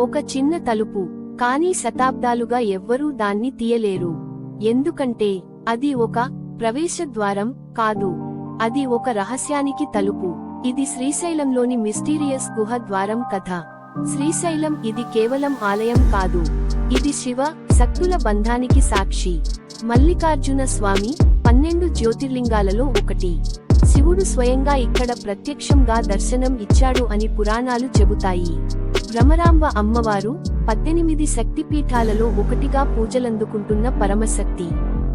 ఒక చిన్న తలుపు. కానీ శతాబ్దాలుగా ఎవ్వరూ దాన్ని తీయలేరు. ఎందుకంటే అది ఒక ప్రవేశద్వారం కాదు. అది ఒక రహస్యానికి తలుపు. ఇది శ్రీశైలంలోని మిస్టీరియస్ గుహ ద్వారం కథ. శ్రీశైలం ఇది కేవలం ఆలయం కాదు. ఇది శివ శక్తుల బంధానికి సాక్షి. మల్లికార్జున స్వామి పన్నెండు జ్యోతిర్లింగాలలో ఒకటి. శివుడు స్వయంగా ఇక్కడ ప్రత్యక్షంగా దర్శనం ఇచ్చాడు అని పురాణాలు చెబుతాయి. భ్రమరాంబ అమ్మవారు పద్దెనిమిది శక్తిపీఠాలలో ఒకటిగా పూజలందుకుంటున్న పరమశక్తి.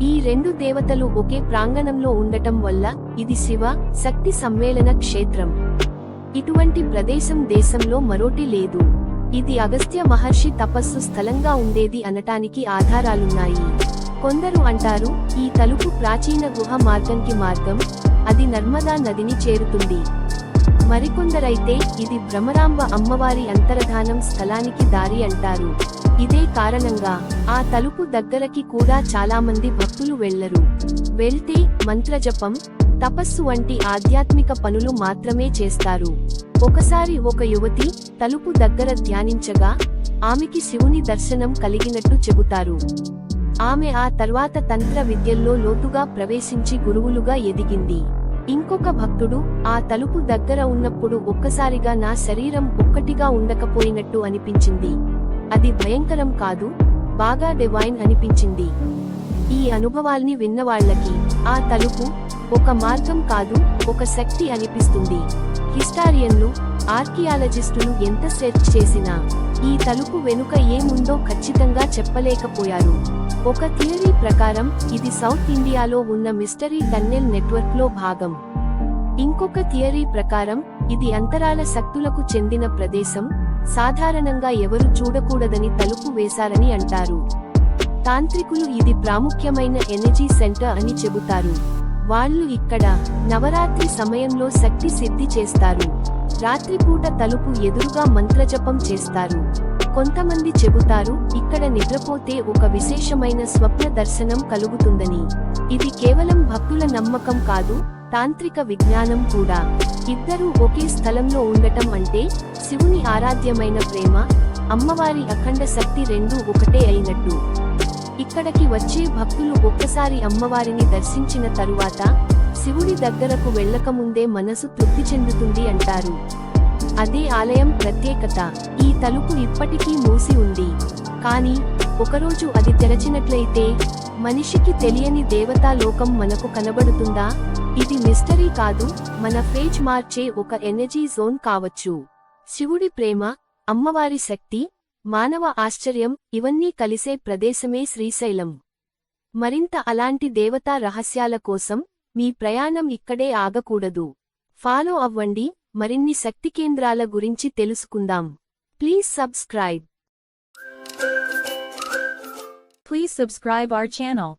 ఈ రెండు దేవతలు ఒకే ప్రాంగణంలో ఉండటం వల్ల ఇది శివ శక్తి సమ్మేళన క్షేత్రం. ఇటువంటి ప్రదేశం దేశంలో మరోటి లేదు. ఇది అగస్త్య మహర్షి తపస్సు స్థలంగా ఉండేది అనటానికి ఆధారాలున్నాయి. కొందరు అంటారు ఈ తలుపు ప్రాచీన గుహ మార్గంకి మార్గం అది నర్మదా నదిని చేరుతుంది. మరికొందరైతే ఇది భ్రమరాంబ అమ్మవారి అంతర్ధానం స్థలానికి దారి అంటారు. ఇదే కారణంగా ఆ తలుపు దగ్గరకి కూడా చాలామంది భక్తులు వెళ్ళరు వెళ్తే మంత్రజపం తపస్సు వంటి ఆధ్యాత్మిక పనులు మాత్రమే చేస్తారు. ఒకసారి ఒక యువతి తలుపు దగ్గర ధ్యానించగా ఆమెకి శివుని దర్శనం కలిగినట్టు చెబుతారు. ఆమె ఆ తర్వాత తంత్ర విద్యల్లో లోతుగా ప్రవేశించి గురువులుగా ఎదిగింది. ఇంకొక భక్తుడు ఆ తలుపు దగ్గర ఉన్నప్పుడు ఒక్కసారిగా నా శరీరం ఒక్కటిగా ఉండకపోయినట్టు అనిపించింది. అది భయంకరం కాదు బాగా డివైన్ అనిపించింది. ఈ అనుభవాల్ని విన్నవాళ్ళకి ఆ తలుపు ఒక మార్గం కాదు ఒక శక్తి అనిపిస్తుంది. హిస్టారియన్లు ఆర్కియాలజిస్టులు ఎంత సెర్చ్ చేసినా ఈ తలుపు వెనుక ఏముందో ఖచ్చితంగా చెప్పలేకపోయారు. ఒక థియరీ ప్రకారం ఇది సౌత్ ఇండియాలో ఉన్న మిస్టరీ టన్నెల్ నెట్వర్క్లో భాగం. ఇంకొక థియరీ ప్రకారం ఇది అంతరాల శక్తులకు చెందిన ప్రదేశం సాధారణంగా ఎవరు చూడకూడదని తలుపు వేశారని అంటారు. తాంత్రికులు ఇది ప్రాముఖ్యమైన ఎనర్జీ సెంటర్ అని చెబుతారు. వాళ్ళు ఇక్కడ నవరాత్రి సమయంలో శక్తి సిద్ధి చేస్తారు. రాత్రిపూట తలుపు ఎదురుగా మంత్రజపం చేస్తారు. కొంతమంది చెబుతారు ఇక్కడ నిద్రపోతే ఒక విశేషమైన స్వప్న దర్శనం కలుగుతుందని. ఇది కేవలం భక్తుల నమ్మకం కాదు తాంత్రిక విజ్ఞానం కూడా. ఇద్దరూ ఒకే స్థలంలో ఉండటం అంటే శివుని ఆరాధ్యమైన ప్రేమ అమ్మవారి అఖండ శక్తి రెండూ ఒకటే అయినట్టు. ఇక్కడికి వచ్చే భక్తులు ఒక్కసారి అమ్మవారిని దర్శించిన తరువాత శివుడి దగ్గరకు వెళ్ళకముందే మనసు తృప్తి చెందుతుంది అంటారు. అదే ఆలయం ప్రత్యేకత. ఈ తలుపు ఇప్పటికీ మూసి ఉంది. కానీ ఒకరోజు అది తెరచినట్లయితే మనిషికి తెలియని దేవతా లోకం మనకు కనబడుతుందా? ఇది మిస్టరీ కాదు మన ఫేజ్ మార్చే ఒక ఎనర్జీ జోన్ కావచ్చు. శివుడి ప్రేమ అమ్మవారి శక్తి మానవ ఆశ్చర్యం ఇవన్నీ కలిసే ప్రదేశమే శ్రీశైలం. మరింత అలాంటి దేవతా రహస్యాల కోసం మీ ప్రయాణం ఇక్కడే ఆగకూడదు. ఫాలో అవ్వండి. మరిన్ని శక్తి కేంద్రాల గురించి తెలుసుకుందాం please subscribe Please subscribe our channel.